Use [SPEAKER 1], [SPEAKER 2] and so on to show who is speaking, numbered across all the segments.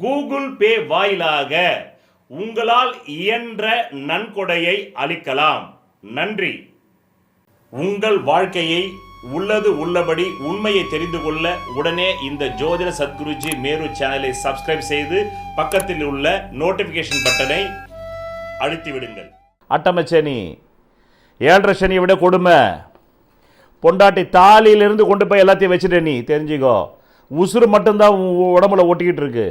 [SPEAKER 1] Google Pay வாயிலாக உங்களால் இயன்ற நன்கொடையை அளிக்கலாம். நன்றி. உங்கள் வாழ்க்கையை உள்ளது உள்ளபடி உண்மையை தெரிந்து கொள்ள உடனே இந்த ஜோதிட சத்குருஜி மேரு சேனலை சப்ஸ்கிரைப் செய்து பக்கத்தில் உள்ள நோட்டிபிகேஷன் பட்டனை அழுத்தி விடுங்கள்
[SPEAKER 2] அட்டமச்சனி ஏழரை சனியை விட கொடுமை. பொண்டாட்டி தாலியிலிருந்து கொண்டு போய் எல்லாத்தையும் வச்சுட்டே நீ தெரிஞ்சுக்கோ. உசுறு மட்டும்தான் உடம்புல ஒட்டிக்கிட்டு இருக்குது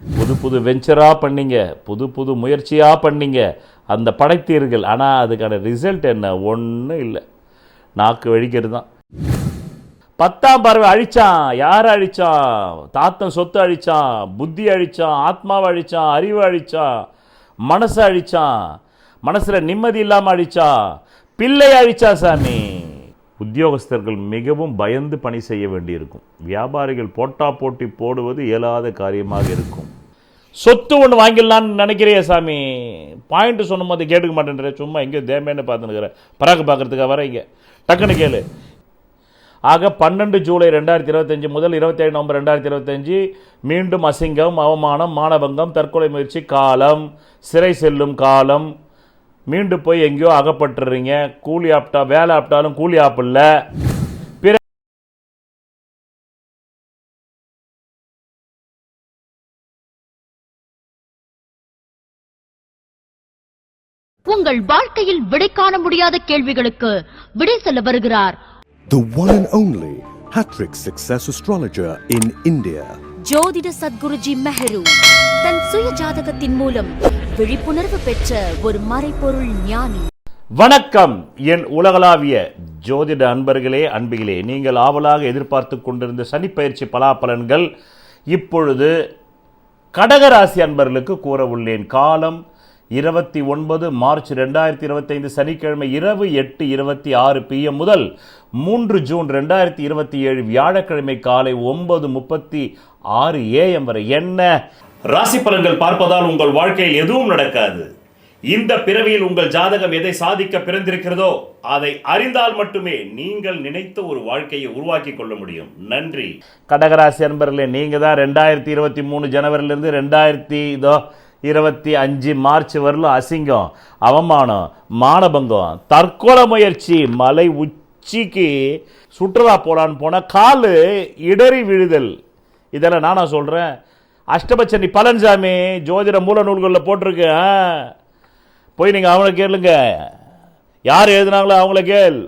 [SPEAKER 2] புது புது வெஞ்சராக பண்ணீங்க புது புது முயற்சியாக பண்ணீங்க அந்த படைத்தீர்கள். ஆனால் அதுக்கான ரிசல்ட் என்ன? ஒன்றும் இல்லை. நாக்கு வழிக்கிறது தான் பத்தாம் பறவை அழிச்சான். யார் அழிச்சான்? தாத்தன் சொத்து அழிச்சான் புத்தி அழிச்சான் ஆத்மாவை அழிச்சான் அறிவு அழிச்சான் மனசை அழிச்சான் மனசில் நிம்மதி இல்லாமல் அழித்தான் பிள்ளை அழித்தான் சாமி. உத்தியோகஸ்தர்கள் மிகவும் பயந்து பணி செய்ய வேண்டியிருக்கும். வியாபாரிகள் போட்டா போட்டி போடுவது இயலாத காரியமாக இருக்கும். சொத்து ஒன்று வாங்கிடலான்னு நினைக்கிறியே சாமி. பாயிண்ட் சொன்ன போது கேட்டுக்க மாட்டேன்ற சும்மா எங்கேயோ தேமேன்னு பார்த்துனுக்கிறேன் பராக்கு பார்க்கறதுக்காக வரீங்க. டக்குன்னு கேளு. ஆக பன்னெண்டு ஜூலை ரெண்டாயிரத்தி இருபத்தஞ்சி முதல் இருபத்தேழு நவம்பர் ரெண்டாயிரத்தி இருபத்தஞ்சு மீண்டும் அசிங்கம் அவமானம் மானபங்கம் தற்கொலை முயற்சி காலம் சிறை செல்லும் காலம் மீண்டும் போய் எங்கேயோ அகப்பட்டுறீங்க. கூலி ஆப்டா வேலை ஆப்டாலும் கூலி ஆப் இல்லை. பிற
[SPEAKER 3] உங்கள் வாழ்க்கையில் விடை காண முடியாத கேள்விகளுக்கு விடை சொல்ல வருகிறார்.
[SPEAKER 4] The one and only Hattrick Success Astrologer in India.
[SPEAKER 5] ஜோதிட சத்குருஜி மெஹரு தன் சுய ஜாதகத்தின் மூலம் விழிப்புணர்வு பெற்ற ஒரு மறைபொருள் ஞானி.
[SPEAKER 2] வணக்கம். என் உலகளாவிய ஜோதிட அன்பர்களே அன்பிகளே நீங்கள் ஆவலாக எதிர்பார்த்து கொண்டிருந்த சனிப்பயிற்சி பலாபலன்கள் இப்பொழுது கடகராசி அன்பர்களுக்கு கூற உள்ளேன். காலம் இருபத்தி ஒன்பது மார்ச் ரெண்டாயிரத்தி இருபத்தைந்து சனிக்கிழமை இரவு எட்டு இருபத்தி ஆறு பிஎம் முதல் மூன்று ஜூன் ரெண்டாயிரத்தி இருபத்தி ஏழு வியாழக்கிழமை காலை ஒன்பது முப்பத்தி ஆறு ஏஎம் வரை என்ன?
[SPEAKER 1] ராசி பலன்கள் பார்ப்பதால் உங்கள் வாழ்க்கையில் எதுவும் நடக்காது. இந்த பிறவியில் உங்கள் ஜாதகம் எதை சாதிக்க பிறந்திருக்கிறதோ அதை அறிந்தால் மட்டுமே நீங்கள் நினைத்த ஒரு வாழ்க்கையை உருவாக்கி கொள்ள முடியும். நன்றி.
[SPEAKER 2] கடகராசி அன்பர்களே நீங்கள் தான் ரெண்டாயிரத்தி இருபத்தி மூணு ஜனவரிலேருந்து ரெண்டாயிரத்தி இதோ இருபத்தி அஞ்சு மார்ச் வரலும் அசிங்கம் அவமானம் மானபங்கம் தற்கொலை முயற்சி மலை உச்சிக்கு சுற்றுலா போகலான்னு போனால் கால் இடறி விழுதல். இதெல்லாம் நானா சொல்கிறேன் அஷ்டபட்சணி பழனிசாமி ஜோதிட மூல நூல்களில் போட்டிருக்கு போய் நீங்கள் அவங்கள கேளுங்க. யார் எழுதுனாங்களோ அவங்கள கேள்.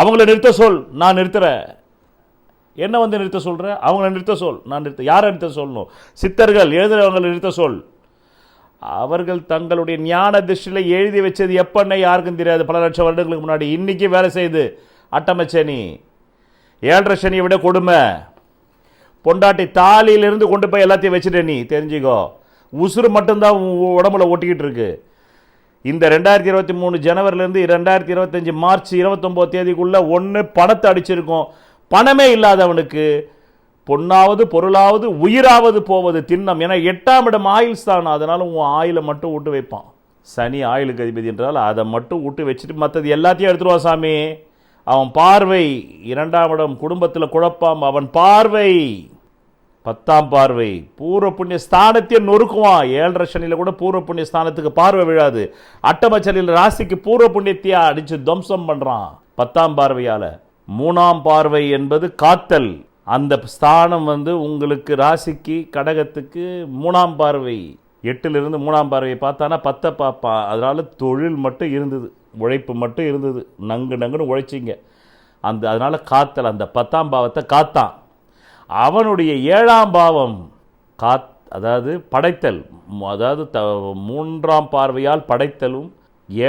[SPEAKER 2] அவங்கள நிறுத்த சொல் நான் நிறுத்துகிறேன் என்ன வந்து நிறுத்த சொல்கிறேன் அவங்கள நிறுத்த சொல் நான் நிறுத்த யாரை நிறுத்த சொல்லணும் சித்தர்கள் எழுதுகிறவங்களை நிறுத்த சொல். அவர்கள் தங்களுடைய ஞான திருஷ்டியில் எழுதி வச்சது எப்பன்னு யாருக்கும் தெரியாது. பல லட்சம் வருடங்களுக்கு முன்னாடி இன்றைக்கி வேலை செய்யுது அட்டமச்சனி ஏழரை சனியை விட கொடுமை. பொண்டாட்டி தாலியிலிருந்து கொண்டு போய் எல்லாத்தையும் வச்சுட்டே நீ தெரிஞ்சுக்கோ. உசுறு மட்டும்தான் உடம்புல ஒட்டிக்கிட்டு இருக்கு. இந்த ரெண்டாயிரத்தி இருபத்தி மூணு ஜனவரிலேருந்து ரெண்டாயிரத்தி இருபத்தஞ்சி மார்ச் இருபத்தொம்போது தேதிக்குள்ளே ஒன்று பணத்தை அடிச்சிருக்கோம். பணமே இல்லாதவனுக்கு பொண்ணாவது பொருளாவது உயிராவது போவது திண்ணம். என எட்டாம் இடம் ஆயுள் ஸ்தானம். அதனால உன் ஆயிலை மட்டும் விட்டு வைப்பான். சனி ஆயிலுக்கு அதிபதி என்றால் அதை மட்டும் விட்டு வச்சுட்டு மற்றது எல்லாத்தையும் எடுத்துருவான் சாமி. அவன் பார்வை இரண்டாம் இடம் குடும்பத்தில் குழப்பம். அவன் பார்வை பத்தாம் பார்வை. பூர்வ புண்ணிய ஸ்தானத்தையே நொறுக்குவான். ஏழரை சனியில் கூட பூர்வ புண்ணிய ஸ்தானத்துக்கு பார்வை விழாது. அட்டமச்சனியில் ராசிக்கு பூர்வ புண்ணியத்தையா அடித்து துவம்சம் பண்ணுறான் பத்தாம் பார்வையால். மூணாம் பார்வை என்பது காத்தல். அந்த ஸ்தானம் வந்து உங்களுக்கு ராசிக்கு கடகத்துக்கு மூணாம் பார்வை எட்டிலிருந்து மூணாம் பார்வையை பார்த்தானா? பத்தை பார்ப்பான் அதனால் தொழில் மட்டும் இருந்தது. உழைப்பு மட்டும் இருந்தது. நங்கு நங்குன்னு உழைச்சிங்க. அந்த அதனால் காத்தல் அந்த பத்தாம் பாவத்தை காத்தான். அவனுடைய ஏழாம் பாவம் காத் அதாவது படைத்தல். அதாவது த மூன்றாம் பார்வையால் படைத்தலும்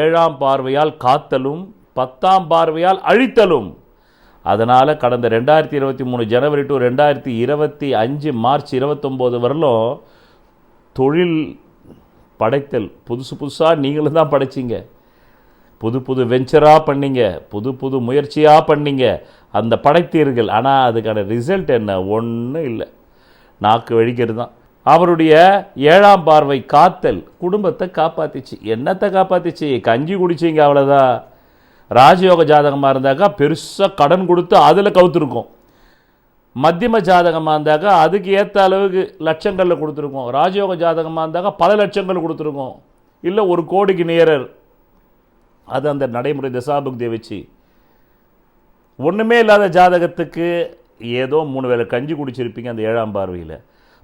[SPEAKER 2] ஏழாம் பார்வையால் காத்தலும் பத்தாம் பார்வையால் அழித்தலும். அதனால் கடந்த ரெண்டாயிரத்தி இருபத்தி மூணு ஜனவரி டு ரெண்டாயிரத்தி இருபத்தி அஞ்சு மார்ச் இருபத்தொம்போது வரலும் தொழில் படைத்தல் புதுசு புதுசாக நீங்களும் தான் படைச்சீங்க. புது புது வெஞ்சராக பண்ணீங்க புது புது முயற்சியாக பண்ணீங்க. அந்த படைத்தீர்கள். ஆனால் அதுக்கான ரிசல்ட் என்ன? ஒன்றும் இல்லை. நாக்கு வழிக்கிறது தான் அவருடைய ஏழாம் பார்வை காத்தல் குடும்பத்தை காப்பாத்திச்சு. என்னத்தை காப்பாத்திச்சு? கஞ்சி குடிச்சிங்க அவ்வளோதான் ராஜயோக ஜாதகமாக இருந்தாக்கா பெருசாக கடன் கொடுத்து அதில் கவுத்துருக்கோம். மத்தியம ஜாதகமாக இருந்தாக்கா அதுக்கு ஏற்ற அளவுக்கு லட்சங்களில் கொடுத்துருக்கோம். ராஜயோக ஜாதகமாக இருந்தாக்கா பல லட்சங்கள் கொடுத்துருக்கோம். இல்லை ஒரு கோடிக்கு நேரர். அது அந்த நடைமுறை தசாபுக்தியை வச்சு. ஒன்றுமே இல்லாத ஜாதகத்துக்கு ஏதோ மூணு வேளை கஞ்சி குடிச்சிருப்பீங்க அந்த ஏழாம் பார்வையில்.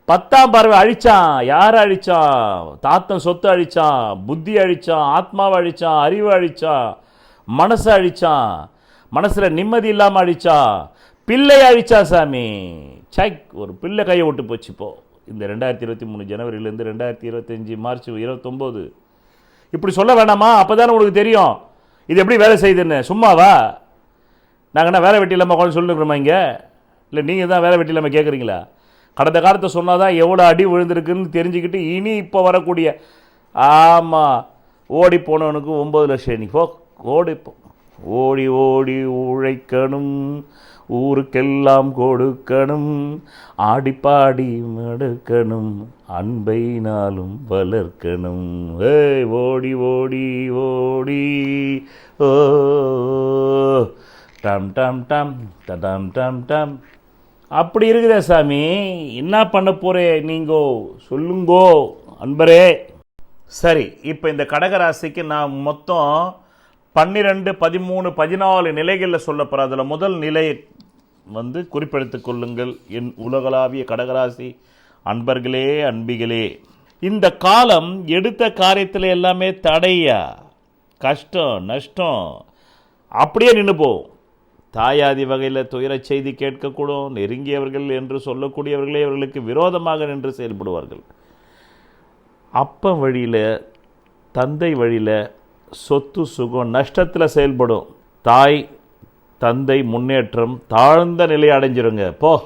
[SPEAKER 2] பத்தாம் பார்வை அழிச்சான். யார் அழித்தான் தாத்தன் சொத்து அழிச்சான். புத்தி அழிச்சான். ஆத்மாவை அழிச்சான். அறிவு அழித்தான் மனசை அழிச்சான் மனசில் நிம்மதி இல்லாமல் அழிச்சான் பிள்ளை அழிச்சா சாமி. சைக் ஒரு பிள்ளை கையை விட்டு போச்சு இப்போ. இந்த ரெண்டாயிரத்தி இருபத்தி மூணு ஜனவரியிலேருந்து ரெண்டாயிரத்தி இருபத்தஞ்சி மார்ச் இருபத்தொம்போது. இப்படி சொல்ல வேணாமா? அப்போ தானே உங்களுக்கு தெரியும். இது எப்படி வேலை செய்யுதுன்னு. சும்மாவா? நாங்கள் என்ன வேலை வெட்டி இல்லாமல் குழந்தை சொல்லுங்கிறோமா இங்கே? இல்லை நீங்கள் தான் வேலை வெட்டி இல்லாமல் கேட்குறீங்களா? கடந்த காலத்தை சொன்னால் தான் எவ்வளோ அடி விழுந்திருக்குன்னு தெரிஞ்சுக்கிட்டு இனி இப்போ வரக்கூடிய ஆமாம் ஓடி போனவனுக்கு ஒம்பது லட்சம் நீ போ. ஓடிப்போம் ஓடி ஓடி உழைக்கணும் ஊருக்கெல்லாம் கொடுக்கணும் ஆடிப்பாடி மடுக்கணும் அன்பை நாளும் வளர்க்கணும். ஏய் ஓடி ஓடி ஓடி ஓ. டம் டம் டம் டம் டம் டம். அப்படி இருக்குதே சாமி. என்ன பண்ண போகிறே நீங்கோ? சொல்லுங்கோ அன்பரே. சரி இப்போ இந்த கடகராசிக்கு நான் மொத்தம் பன்னிரெண்டு பதிமூணு பதினாலு நிலைகளில் சொல்ல அதில் முதல் நிலை வந்து குறிப்பெடுத்து கொள்ளுங்கள். என் உலகளாவிய கடகராசி அன்பர்களே அன்பிகளே. இந்த காலம் எடுத்த காரியத்தில் எல்லாமே தடையா? கஷ்டம் நஷ்டம். அப்படியே நின்று போகும். தாயாதி வகையில் துயரச் செய்தி கேட்கக்கூடும். நெருங்கியவர்கள் என்று சொல்லக்கூடியவர்களே அவர்களுக்கு விரோதமாக நின்று செயல்படுவார்கள். அப்பன் வழியில் தந்தை வழியில் சொத்து சுகம் நஷ்டத்தில் செயல்படும். தாய் தந்தை முன்னேற்றம் தாழ்ந்த நிலை அடைஞ்சிருங்க. போ.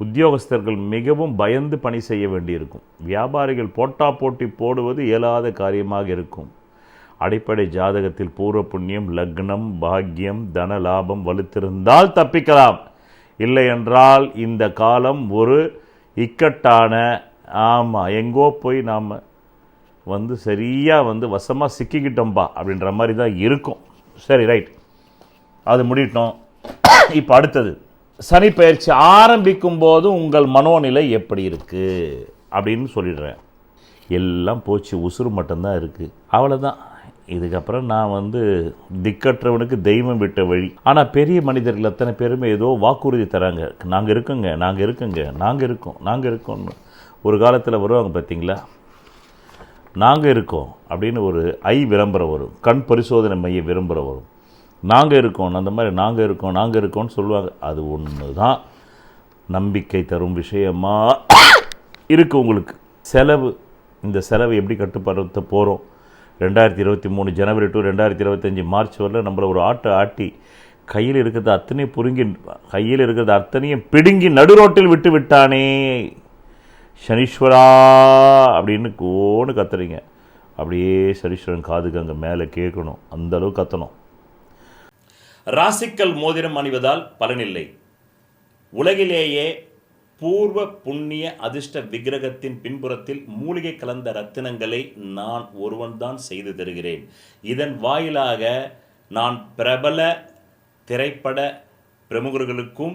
[SPEAKER 2] உத்தியோகஸ்தர்கள் மிகவும் பயந்து பணி செய்ய வேண்டியிருக்கும். வியாபாரிகள் போட்டா போட்டி போடுவது இயலாத காரியமாக இருக்கும். அடிப்படை ஜாதகத்தில் பூர்வ புண்ணியம் லக்னம் பாக்கியம் தன லாபம் வலுத்திருந்தால் தப்பிக்கலாம். இல்லை என்றால் இந்த காலம் ஒரு இக்கட்டான ஆமாம் எங்கோ போய் நாம் வந்து சரியாக வந்து வசமாக சிக்கிக்கிட்டோம்பா அப்படின்ற மாதிரி தான் இருக்கும். சரி ரைட் அது முடிட்டோம் இப்போ அடுத்தது. சனி பயிற்சி ஆரம்பிக்கும் போது உங்கள் மனோநிலை எப்படி இருக்குது அப்படின்னு சொல்லிடுறேன். எல்லாம் போச்சு உசுறு மட்டும்தான் இருக்குது அவ்வளோதான் இதுக்கப்புறம் நான் வந்து திக்கற்றவனுக்கு தெய்வம் விட்ட வழி. ஆனால் பெரிய மனிதர்கள் அத்தனை பேருமே ஏதோ வாக்குறுதி தராங்க. நாங்கள் இருக்கோங்க நாங்கள் இருக்கோங்க நாங்கள் இருக்கோம் நாங்கள் இருக்கோம்னு. ஒரு காலத்தில் வருவாங்க பார்த்தீங்களா நாங்கள் இருக்கோம் அப்படின்னு ஒரு ஐ விளம்பரம் வரும். கண் பரிசோதனை மைய விளம்பரம் வரும். நாங்கள் இருக்கோம் அந்த மாதிரி நாங்கள் இருக்கோம் நாங்கள் இருக்கோம்னு சொல்லுவாங்க. அது ஒன்று தான் நம்பிக்கை தரும் விஷயமாக இருக்குது உங்களுக்கு. செலவு இந்த செலவை எப்படி கட்டுப்படுத்த போகிறோம் ரெண்டாயிரத்தி இருபத்தி மூணு ஜனவரி டு ரெண்டாயிரத்தி இருபத்தஞ்சி மார்ச் வரல நம்மளை ஒரு ஆட்டை ஆட்டி கையில் இருக்கிறது அத்தனையும் புரிங்கி கையில் இருக்கிறது அத்தனையும் பிடுங்கி நடுரோட்டில் விட்டு விட்டானே. சனீஸ்வரா அப்படின்னு கோன்னு கத்துறீங்க. அப்படியே சனீஸ்வரன் காதுக்கு அங்கே மேலே கேட்கணும் அந்த அளவு கத்தணும்.
[SPEAKER 1] ராசிக்கல் மோதிரம் அணிவதால் பலனில்லை. உலகிலேயே பூர்வ புண்ணிய அதிர்ஷ்ட விக்கிரகத்தின் பின்புறத்தில் மூலிகை கலந்த ரத்தினங்களை நான் ஒருவன்தான் செய்து தருகிறேன். இதன் வாயிலாக நான் பிரபல திரைப்பட பிரமுகர்களுக்கும்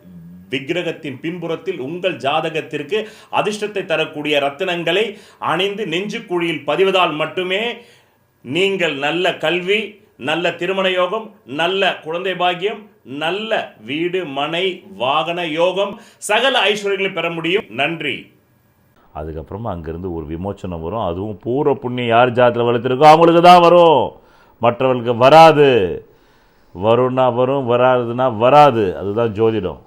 [SPEAKER 1] விக்கிரகத்தின் பின்புறத்தில் உங்கள் ஜாதகத்திற்கு அதிர்ஷ்டத்தை தரக்கூடிய ரத்தினங்களை அணிந்து நெஞ்சுக்குழியில் பதிவதால் மட்டுமே நீங்கள் நல்ல கல்வி நல்ல திருமண யோகம் நல்ல குழந்தை பாக்கியம் நல்ல வீடு மனை வாகன யோகம் சகல ஐஸ்வர்யங்களை பெற முடியும். நன்றி.
[SPEAKER 2] அதுக்கப்புறமா அங்கேருந்து ஒரு விமோச்சனம் வரும். அதுவும் பூர்வ புண்ணியம் யார் ஜாதத்தில் வளர்த்துருக்கோ அவங்களுக்கு தான் வரும். மற்றவர்களுக்கு வராது. வரும்னா வரும் வராதுன்னா வராது. அதுதான் ஜோதிடம்.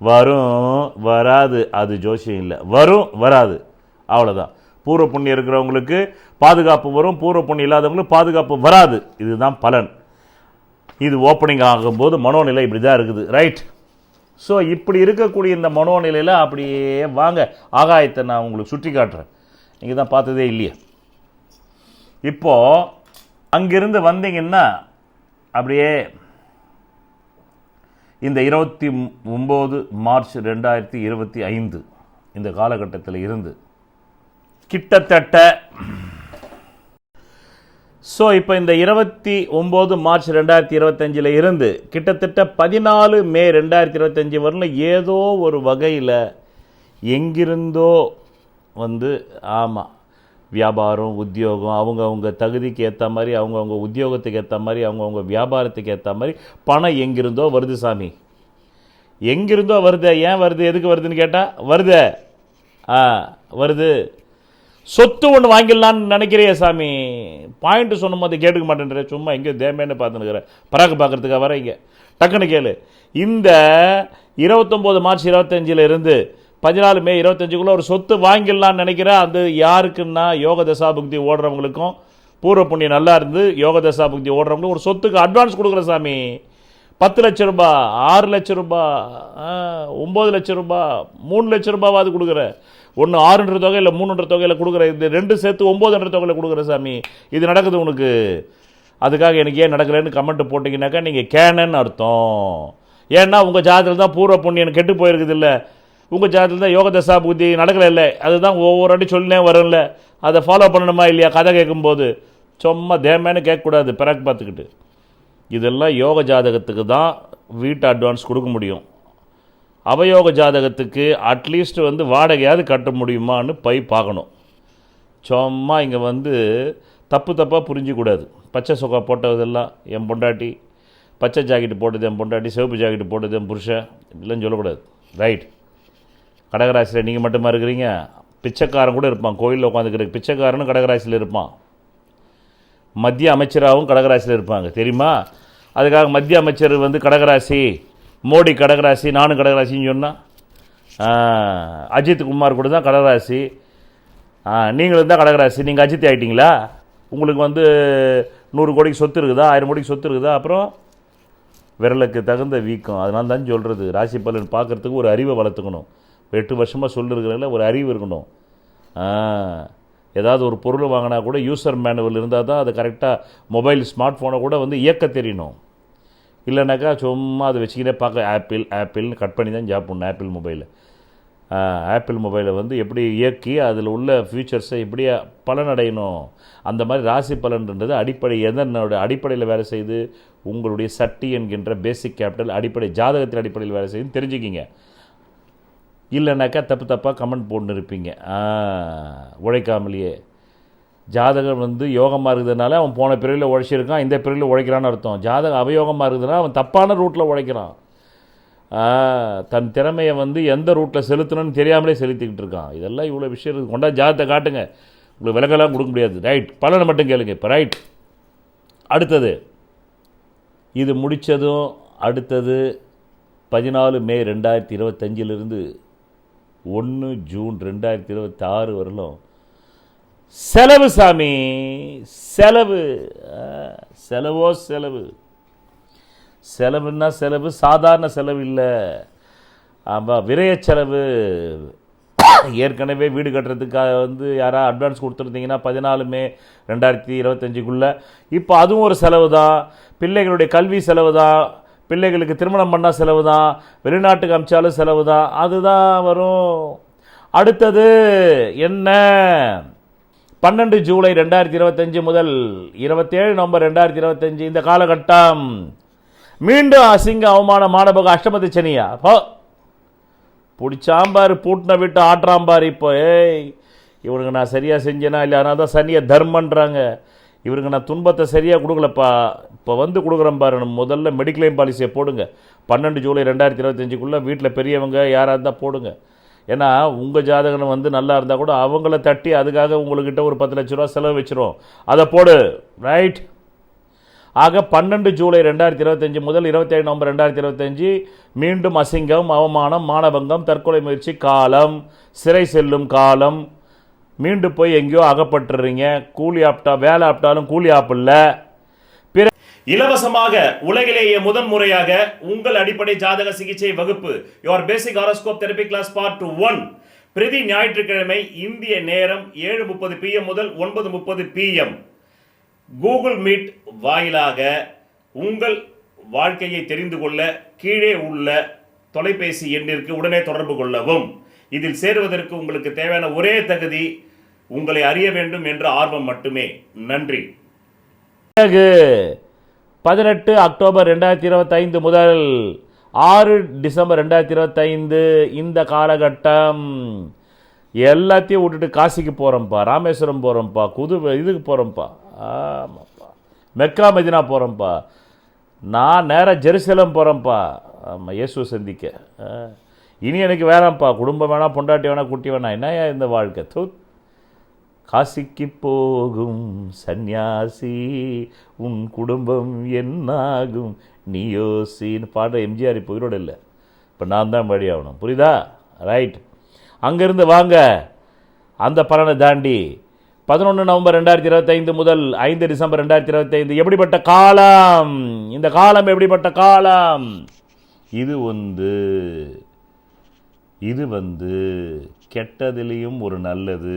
[SPEAKER 2] வரும் வராது. அது ஜோசியம் இல்லை. வரும் வராது. அவ்வளோதான் பூர்வ புண்ணியம் இருக்கிறவங்களுக்கு பாதுகாப்பு வரும் பூர்வ புண்ணியம் இல்லாதவங்களுக்கு பாதுகாப்பு வராது. இதுதான் பலன். இது ஓப்பனிங் ஆகும்போது மனோநிலை இப்படி தான் இருக்குது. ரைட் ஸோ இப்படி இருக்கக்கூடிய இந்த மனோநிலையில் அப்படியே வாங்க. ஆகாயத்தை நான் உங்களுக்கு சுற்றி காட்டுறேன். நீங்கள் தான் பார்த்ததே இல்லையே. இப்போது அங்கிருந்து வந்தீங்கன்னா அப்படியே இந்த இருபத்தி ஒம்பது மார்ச் ரெண்டாயிரத்தி இருபத்தி ஐந்து இந்த காலகட்டத்தில் இருந்து கிட்டத்தட்ட ஸோ இப்போ இந்த இருபத்தி ஒம்பது மார்ச் ரெண்டாயிரத்தி இருபத்தஞ்சில் இருந்து கிட்டத்தட்ட பதினாலு மே ரெண்டாயிரத்தி இருபத்தஞ்சி வரலும் ஏதோ ஒரு வகையில் எங்கிருந்தோ வந்து ஆமாம் வியாபாரம் உத்தியோகம் அவங்கவுங்க தகுதிக்கு ஏற்ற மாதிரி அவங்கவுங்க உத்தியோகத்துக்கு ஏற்ற மாதிரி அவங்கவுங்க வியாபாரத்துக்கு ஏற்ற மாதிரி பணம் எங்கிருந்தோ வருது சாமி. எங்கிருந்தோ வருது ஏன் வருது எதுக்கு வருதுன்னு கேட்டால் வருது. ஆ வருது. சொத்து ஒன்று வாங்கிடலான்னு நினைக்கிறியே சாமி. பாயிண்ட்டு சொன்னும் போது கேட்டுக்க மாட்டேன்ற சும்மா எங்கேயோ தேமேன்னு பார்த்துனுக்குறேன் பராக்கு பார்க்குறதுக்காக வர இங்கே. டக்குன்னு கேளு. இந்த இருபத்தொம்போது மார்ச் இருபத்தஞ்சில் இருந்து பதினாலு மே இருபத்தஞ்சுக்குள்ளே ஒரு சொத்து வாங்கிடலான்னு நினைக்கிறேன் அது யாருக்குன்னா யோக தசாபுக்தி ஓடுறவங்களுக்கும் பூர்வ புண்ணியம் நல்லா இருந்து யோக தசாபுக்தி ஓடுறவங்களுக்கும் ஒரு சொத்துக்கு அட்வான்ஸ் கொடுக்குற சாமி. பத்து லட்ச ரூபா ஆறு லட்ச ரூபா ஒம்பது லட்ச ரூபா மூணு லட்ச ரூபாவாவது கொடுக்குற. ஒன்று ஆறுன்ற தொகை இல்லை மூணுன்ற தொகையில் கொடுக்குற. இது ரெண்டு சேர்த்து ஒம்போதுன்ற தொகையில் கொடுக்குற சாமி. இது நடக்குது உனக்கு. அதுக்காக எனக்கு ஏன் நடக்கலைன்னு கமெண்ட் போட்டிங்கனாக்கா நீங்கள் கேனன்னு அர்த்தம். ஏன்னா உங்கள் ஜாதகத்தில் தான் பூர்வ புண்ணியம் கெட்டு போயிருக்குது இல்லை உங்கள் ஜாதத்தில் தான் யோக தசா புத்தி நடக்கலை இல்லை. அதுதான் ஒவ்வொரு அடி சொல்லினே வரும்ல. அதை ஃபாலோ பண்ணணுமா இல்லையா? கதை கேட்கும்போது சும்மா தேமேன்னு கேட்கக்கூடாது. பிறகு பார்த்துக்கிட்டு. இதெல்லாம் யோக ஜாதகத்துக்கு தான் வீட்டு அட்வான்ஸ் கொடுக்க முடியும். அவயோக ஜாதகத்துக்கு அட்லீஸ்ட் வந்து வாடகையாவது கட்ட முடியுமான்னு போய் பார்க்கணும். சும்மா இங்கே வந்து தப்பு தப்பாக புரிஞ்சிக்கூடாது. பச்சை சொக்கா போட்டதெல்லாம் என் பொண்டாட்டி பச்சை ஜாக்கெட் போட்டது என் பொண்டாட்டி சிவப்பு ஜாக்கெட் போட்டது என் புருஷன் இப்படிலாம் சொல்லக்கூடாது. ரைட் கடகராசியில் நீங்கள் மட்டுமா இருக்கிறீங்க? பிச்சைக்காரன் கூட இருப்பான். கோயிலில் உட்காந்துக்கிற பிச்சைக்காரனும் கடகராசியில் இருப்பான். மத்திய அமைச்சராகவும் கடகராசியில் இருப்பாங்க. தெரியுமா? அதுக்காக மத்திய அமைச்சர் வந்து கடகராசி மோடி கடகராசி நானும் கடகராசின்னு சொன்னால் அஜித் குமார் கூட தான் கடகராசி. நீங்களும் தான் கடகராசி. நீங்கள் அஜித் ஆகிட்டிங்களா உங்களுக்கு வந்து நூறு கோடிக்கு சொத்து இருக்குதா? ஆயிரம் கோடிக்கு சொத்து இருக்குதா? அப்புறம் விரலுக்கு தகுந்த வீக்கம். அதனால தான் சொல்கிறது ராசி பலன் பார்க்குறதுக்கு ஒரு அறிவை வளர்த்துக்கணும். எட்டு வருஷமாக சொல்லிருக்கிறதுல ஒரு அறிவு இருக்கணும். ஏதாவது ஒரு பொருள் வாங்கினா கூட யூசர் மேனுவல் இருந்தால் தான் அது கரெக்டாக மொபைல் ஸ்மார்ட் ஃபோனை கூட வந்து இயக்க தெரியணும். இல்லைனாக்கா சும்மா அதை வச்சுக்கிட்டே பார்க்க ஆப்பிள் ஆப்பிள்னு கட் பண்ணி தான் ஜாப் பண்ணணும் ஆப்பிள் மொபைலு ஆப்பிள் மொபைலை வந்து எப்படி இயக்கி அதில் உள்ள ஃபியூச்சர்ஸை எப்படி பலனடையணும்? அந்த மாதிரி ராசி பலன்ன்றது அடிப்படை எதனோட அடிப்படையில் வேலை செய்து உங்களுடைய சட்டி என்கின்ற பேசிக் கேபிட்டல் அடிப்படை ஜாதகத்தின் அடிப்படையில் வேலை செய்யுன்னு தெரிஞ்சுக்கிங்க. இல்லைனாக்கா தப்பு தப்பாக கமெண்ட் போட்டுன்னு இருப்பீங்க உழைக்காமலேயே. ஜாதகம் வந்து யோகமாக இருக்கிறதுனால அவன் போன பிறவியில் உழைச்சிருக்கான் இந்த பிறவியில் உழைக்கிறான்னு அர்த்தம். ஜாதகம் அவயோகமாக இருக்குதுன்னா அவன் தப்பான ரூட்டில் உழைக்கிறான். தன் திறமையை வந்து எந்த ரூட்டில் செலுத்தணும்னு தெரியாமலே செலுத்திக்கிட்டு இருக்கான். இதெல்லாம் இவ்வளோ விஷயம் இருக்குது. கொண்டா ஜாதகத்தை காட்டுங்க. உங்களுக்கு விலகெல்லாம் கொடுக்க முடியாது. ரைட் பலனை மட்டும் கேளுங்க. இப்போ ரைட் அடுத்தது. இது முடித்ததும் அடுத்தது பதினாலு மே ரெண்டாயிரத்தி இருபத்தஞ்சிலிருந்து ஒன்று ஜூன் ரெண்டாயிரத்தி இருபத்தி ஆறு வரலும் செலவு சாமி செலவு செலவோ செலவு. செலவுன்னா செலவு சாதாரண செலவு இல்லை. ஆமாம் விரய செலவு. ஏற்கனவே வீடு கட்டுறதுக்காக வந்து யாராவது அட்வான்ஸ் கொடுத்துருந்தீங்கன்னா பதினாலு மே ரெண்டாயிரத்தி இருபத்தஞ்சுக்குள்ளே. இப்போ அதுவும் ஒரு செலவு தான் பிள்ளைகளுடைய கல்வி செலவு தான் பிள்ளைகளுக்கு திருமணம் பண்ணால் செலவு தான் வெளிநாட்டுக்கு அமிச்சாலும் செலவு தான் அதுதான் வரும். அடுத்தது என்ன? பன்னெண்டு ஜூலை ரெண்டாயிரத்தி இருபத்தஞ்சு முதல் இருபத்தேழு நவம்பர் ரெண்டாயிரத்தி இருபத்தஞ்சு இந்த காலகட்டம். மீண்டும் அசிங்க அவமான மாணவக அஷ்டமதி சனியா? போ பிடிச்சாம்பார் பூட்டின விட்டு ஆட்டுறாம்பார் இப்போ. ஏய் இவனுக்கு நான் சரியாக செஞ்சேனா இல்லை அதனால தான் சனியை தர்மன்றாங்க. இவருக்கு நான் துன்பத்தை சரியாக கொடுக்கலப்பா. இப்போ வந்து கொடுக்குறேன் பாரு முதல்ல மெடிக்ளைம் பாலிசியை போடுங்க. பன்னெண்டு ஜூலை ரெண்டாயிரத்தி இருபத்தஞ்சுக்குள்ளே வீட்டில் பெரியவங்க யாராக இருந்தால் போடுங்க. ஏன்னா உங்கள் ஜாதகம் வந்து நல்லா இருந்தால் கூட அவங்கள தட்டி அதுக்காக உங்கள்கிட்ட ஒரு பத்து லட்ச ரூபா செலவு வச்சிரும் அதை போடு. ரைட் ஆக பன்னெண்டு ஜூலை ரெண்டாயிரத்தி இருபத்தஞ்சி முதல் இருபத்தேழு நவம்பர் ரெண்டாயிரத்தி இருபத்தஞ்சி மீண்டும் அசிங்கம் அவமானம் மானபங்கம் தற்கொலை முயற்சி காலம் சிறை செல்லும் காலம் மீண்டு போய் எங்கேயோ அகப்பட்டுறீங்க. கூலி ஆப்டா வேலை ஆப்டாலும் கூலி ஆப் இல்லை. பிற
[SPEAKER 1] இலவசமாக உலகிலேயே முதன் முறையாக உங்கள் அடிப்படை ஜாதக சிகிச்சை வகுப்பு your basic horoscope therapy class part one பிரதி ஞாயிற்றுக்கிழமை இந்திய நேரம் ஏழு முப்பது பிஎம் முதல் ஒன்பது முப்பது பிஎம் கூகுள் மீட் வாயிலாக உங்கள் வாழ்க்கையை தெரிந்து கொள்ள கீழே உள்ள தொலைபேசி எண்ணிற்கு உடனே தொடர்பு கொள்ளவும். இதில் சேருவதற்கு உங்களுக்கு தேவையான ஒரே தகுதி உங்களை அறிய வேண்டும் என்ற ஆர்வம் மட்டுமே. நன்றி.
[SPEAKER 2] பிறகு பதினெட்டு அக்டோபர் ரெண்டாயிரத்தி இருபத்தைந்து முதல் ஆறு டிசம்பர் ரெண்டாயிரத்தி இருபத்தைந்து இந்த காலகட்டம். எல்லாத்தையும் விட்டுட்டு காசிக்கு போகிறோம்ப்பா ராமேஸ்வரம் போகிறோம்ப்பா குது இதுக்கு போகிறோம்ப்பா ஆமாப்பா. மெக்கா மதினா போகிறோம்ப்பா நான் நேராக ஜெருசலம் போகிறேன்ப்பா ஆமாம் இயேசுவை சந்திக்க. இனி எனக்கு வேணாம்ப்பா குடும்பம் வேணாம் பொண்டாட்டி வேணாம் குட்டி வேணாம். என்னையா இந்த வாழ்க்கை? தூ. காசிக்கு போகும் சந்நியாசி உன் குடும்பம் என்னாகும்? நீ யோசின்னு பாடுற எம்ஜிஆர் இப்போ உயிரோடு இல்லை. இப்போ நான் தான் வழி ஆகணும். புரியுதா? ரைட் அங்கேருந்து வாங்க. அந்த பலனை தாண்டி பதினொன்று நவம்பர் ரெண்டாயிரத்தி இருபத்தைந்து முதல் ஐந்து டிசம்பர் ரெண்டாயிரத்தி இருபத்தைந்து எப்படிப்பட்ட காலம்? இந்த காலம் எப்படிப்பட்ட காலம்? இது வந்து இது வந்து கெட்டதுலேயும் ஒரு நல்லது.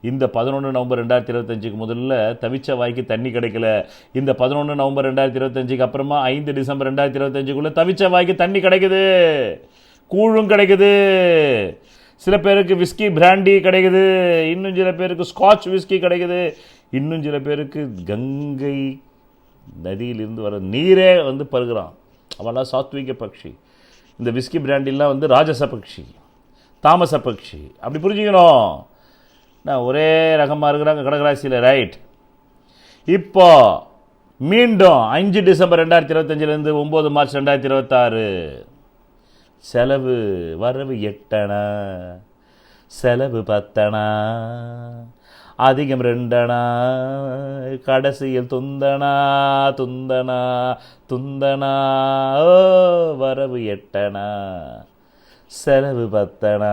[SPEAKER 2] இந்த பதினொன்று நவம்பர் ரெண்டாயிரத்தி இருபத்தஞ்சுக்கு முதல்ல தவிச்ச வாய்க்கு தண்ணி கிடைக்கல. இந்த பதினொன்று நவம்பர் ரெண்டாயிரத்தி இருபத்தஞ்சுக்கு அப்புறமா ஐந்து டிசம்பர் ரெண்டாயிரத்தி இருபத்தஞ்சுக்குள்ளே தவிச்ச வாய்க்கு தண்ணி கிடைக்குது. கூழும் கிடைக்குது. சில பேருக்கு விஸ்கி பிராண்டி கிடைக்குது. இன்னும் சில பேருக்கு ஸ்காட்ச் விஸ்கி கிடைக்குது. இன்னும் சில பேருக்கு கங்கை நதியிலிருந்து வர நீரே வந்து பருகிறான். அவெல்லாம் சாத்விக பக்ஷி. இந்த விஸ்கி பிராண்டிலாம் வந்து ராஜச பக்ஷி தாமச பக்ஷி அப்படி புரிஞ்சுக்கணும். நான் ஒரே ரகமாக இருக்கிறாங்க கடகராசியில் ரைட் இப்போ மீண்டும் அஞ்சு டிசம்பர் ரெண்டாயிரத்தி இருபத்தஞ்சிலேருந்து ஒம்பது மார்ச் ரெண்டாயிரத்தி இருபத்தாறு. செலவு வரவு எட்டணா? செலவு பத்தணா? அதிகம் ரெண்டனா கடைசியில் துந்தனா துந்தனா துந்தனா வரவு எட்டனா செலவு பத்தனா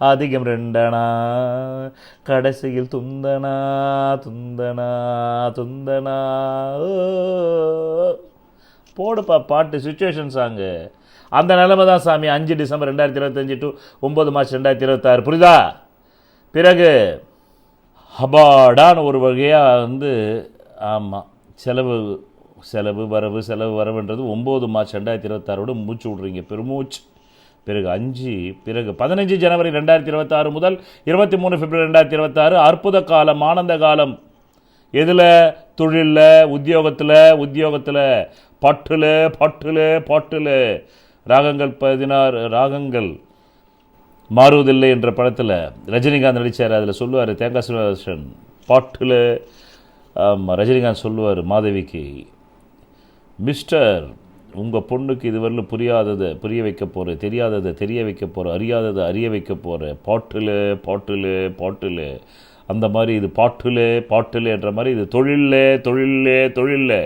[SPEAKER 2] அதிகம் ரெண்டனா கடைசியில் துந்தனா துந்தனா துந்தனா ஓ. போடுப்பா பாட்டு சுச்சுவேஷன் சாங்கு அந்த நிலைமை தான் சாமி அஞ்சு டிசம்பர் ரெண்டாயிரத்தி இருபத்தஞ்சி டு ஒம்பது மார்ச் ரெண்டாயிரத்தி இருபத்தாறு. புரியுதா? பிறகு ஹபாடான ஒரு வகையாக வந்து ஆமாம் செலவு செலவு வரவு செலவு வரவுன்றது ஒம்பது மார்ச் ரெண்டாயிரத்தி இருபத்தாறோட மூச்சு விட்றீங்க பெருமூச்சு. பிறகு அஞ்சு பிறகு பதினஞ்சு ஜனவரி ரெண்டாயிரத்தி இருபத்தாறு முதல் இருபத்தி மூணு பிப்ரவரி ரெண்டாயிரத்தி இருபத்தாறு அற்புத காலம் ஆனந்த காலம். எதில்? தொழிலில் உத்தியோகத்தில் உத்தியோகத்தில் பட்டுல பட்டுல பட்டுல. ராகங்கள் பதினாறு ராகங்கள் மாறுவதில்லை என்ற படத்தில் ரஜினிகாந்த் நடித்தார் அதில் சொல்லுவார் தேங்காய் சீனிவாசன் பாட்டில் ஆமாம் ரஜினிகாந்த் சொல்லுவார் மாதவிக்கு மிஸ்டர் உங்கள் பொண்ணுக்கு இதுவரையிலும் புரியாததை புரிய வைக்க போகிற தெரியாததை தெரிய வைக்க போகிற அறியாததை அறிய வைக்க போகிற பாட்டில் பாட்டில் பாட்டில். அந்த மாதிரி இது பாட்டில் பாட்டில் என்ற மாதிரி இது தொழிலில் தொழிலில் தொழிலில்.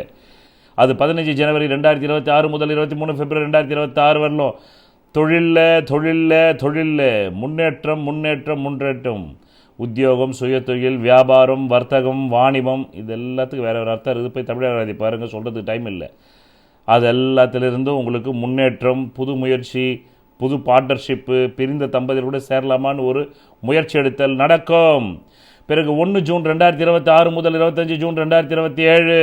[SPEAKER 2] அது பதினஞ்சு ஜனவரி ரெண்டாயிரத்தி இருபத்தி ஆறு முதல் இருபத்தி மூணு பிப்ரவரி ரெண்டாயிரத்தி இருபத்தி ஆறு வரலும் தொழிலில் தொழிலில் தொழிலில். முன்னேற்றம் முன்னேற்றம் முன்னேற்றம். உத்தியோகம் சுயத்தொழில் வியாபாரம் வர்த்தகம் வாணிபம் இது எல்லாத்துக்கும் வேறு வேறு அர்த்தம் இருக்குது. போய் தமிழக பாருங்கள் சொல்கிறதுக்கு டைம் இல்லை. அது எல்லாத்துலேருந்தும் உங்களுக்கு முன்னேற்றம் புது முயற்சி புது பார்ட்னர்ஷிப்பு பிரிந்த தம்பதியில் கூட சேரலாமான்னு ஒரு முயற்சி எடுத்தல் நடக்கும். பிறகு ஒன்று ஜூன் ரெண்டாயிரத்தி இருபத்தி ஆறு முதல் இருபத்தஞ்சு ஜூன் ரெண்டாயிரத்தி இருபத்தி ஏழு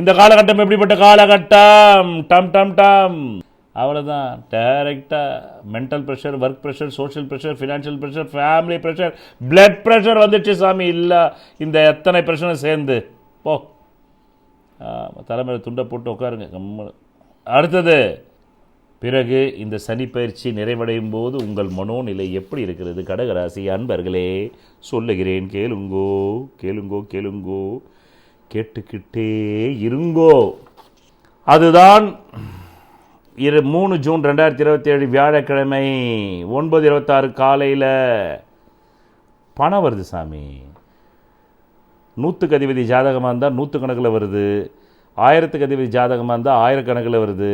[SPEAKER 2] இந்த காலகட்டம் எப்படிப்பட்ட காலகட்டம்? டம் டம் டம். அவ்வளோதான் டைரெக்டாக mental pressure work pressure social pressure financial pressure family pressure blood pressure வந்துடுச்சு சாமி. இல்லை இந்த எத்தனை பிரச்சனை சேர்ந்து. போ. தலைமையில் துண்டை போட்டு உட்காருங்க. கம்ம அடுத்தது பிறகு இந்த சனி பயிற்சி நிறைவடையும் போது உங்கள் மனோநிலை எப்படி இருக்கிறது? கடகராசி அன்பர்களே சொல்லுகிறேன் கேளுங்கோ கேளுங்கோ கேளுங்கோ. கேட்டுக்கிட்டே இருங்கோ. அதுதான் இரு மூணு ஜூன் ரெண்டாயிரத்தி இருபத்தி ஏழு வியாழக்கிழமை ஒன்பது இருபத்தாறு காலையில் பணம் வருது சாமி. நூற்றுக்கு அதிபதி ஜாதகமாக இருந்தால் நூற்றுக்கணக்கில் வருது. ஆயிரத்துக்கு அதிபதி ஜாதகமாக இருந்தால் ஆயிரக்கணக்கில் வருது.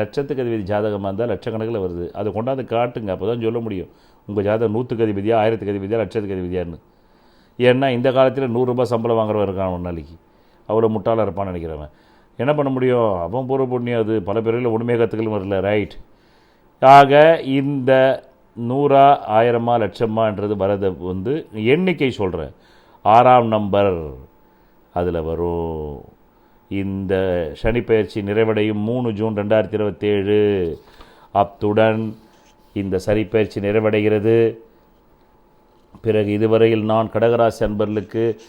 [SPEAKER 2] லட்சத்துக்கு அதிபதி ஜாதகமாக இருந்தால் லட்சக்கணக்கில் வருது. அதை கொண்டாந்து காட்டுங்க அப்போ தான் சொல்ல முடியும். உங்கள் ஜாதகம் நூற்றுக்கு அதிபதியாக ஆயிரத்துக்கு அதிபதியாக லட்சத்துக்கு அதிபதியான்னு. ஏன்னா இந்த காலத்தில் நூறுரூபா சம்பளம் வாங்குறவன் இருக்கான் ஒரு நாளைக்கு அவ்வளோ முட்டாளாக இருப்பான்னு நினைக்கிறவன். என்ன பண்ண முடியும்? அவன் பூர்வ புண்ணியம் அது. பல பேரில் ஒன்றுமே கற்றுக்கலும் வரல. ரைட் ஆக இந்த நூறா ஆயிரமா லட்சமான்றது வரது வந்து எண்ணிக்கை சொல்கிறேன் ஆறாம் நம்பர் அதில் வரும். இந்த சனிப்பெயர்ச்சி நிறைவடையும் மூணு ஜூன் ரெண்டாயிரத்தி இருபத்தேழு. அத்துடன் இந்த சரிப்பயிற்சி நிறைவடைகிறது. பிறகு இதுவரையில் நான் கடகராசி அன்பர்களுக்கு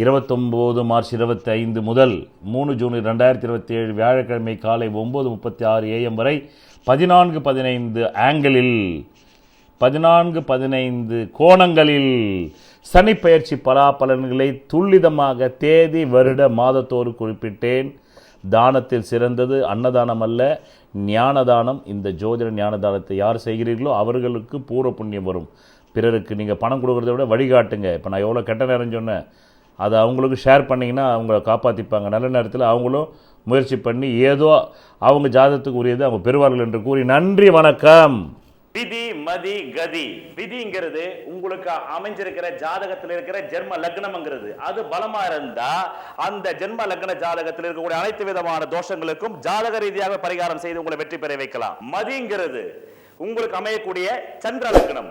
[SPEAKER 2] இருபத்தொம்போது மார்ச் இருபத்தி ஐந்து முதல் மூணு ஜூன் ரெண்டாயிரத்தி இருபத்தி ஏழு வியாழக்கிழமை காலை ஒம்பது முப்பத்தி ஆறு ஏஎம் வரை பதினான்கு பதினைந்து ஆங்கிளில் பதினான்கு பதினைந்து கோணங்களில் சனிப்பயிற்சி பலாபலன்களை துல்லிதமாக தேதி வருட மாதத்தோடு குறிப்பிட்டேன். தானத்தில் சிறந்தது அன்னதானம் அல்ல. ஞானதானம் இந்த ஜோதிட ஞானதானத்தை யார் செய்கிறீர்களோ அவர்களுக்கு பூர்வ புண்ணியம் வரும். பிறருக்கு நீங்கள் பணம் கொடுக்குறத விட வழிகாட்டுங்க. இப்போ நான் எவ்வளோ கெட்ட நேரம் சொன்னேன். அதை அவங்களுக்கு ஷேர் பண்ணிங்கன்னா அவங்கள காப்பாற்றிப்பாங்க நல்ல நேரத்தில் அவங்களும் முயற்சி பண்ணி ஏதோ அவங்க ஜாதகத்துக்கு உரியது அவங்க பெறுவார்கள் என்று கூறி நன்றி வணக்கம்.
[SPEAKER 1] விதி மதி கதி. விதிங்கிறது உங்களுக்கு அமைஞ்சிருக்கிற ஜாதகத்தில் இருக்கிற ஜென்ம லக்னம்ங்கிறது. அது பலமா இருந்தா அந்த ஜென்ம லக்ன ஜாதகத்தில் இருக்கக்கூடிய அனைத்து விதமான தோஷங்களுக்கும் ஜாதக ரீதியாக பரிகாரம் செய்து உங்களை வெற்றி பெற வைக்கலாம். மதிங்கிறது உங்களுக்கு அமையக்கூடிய சந்திர லக்னம்.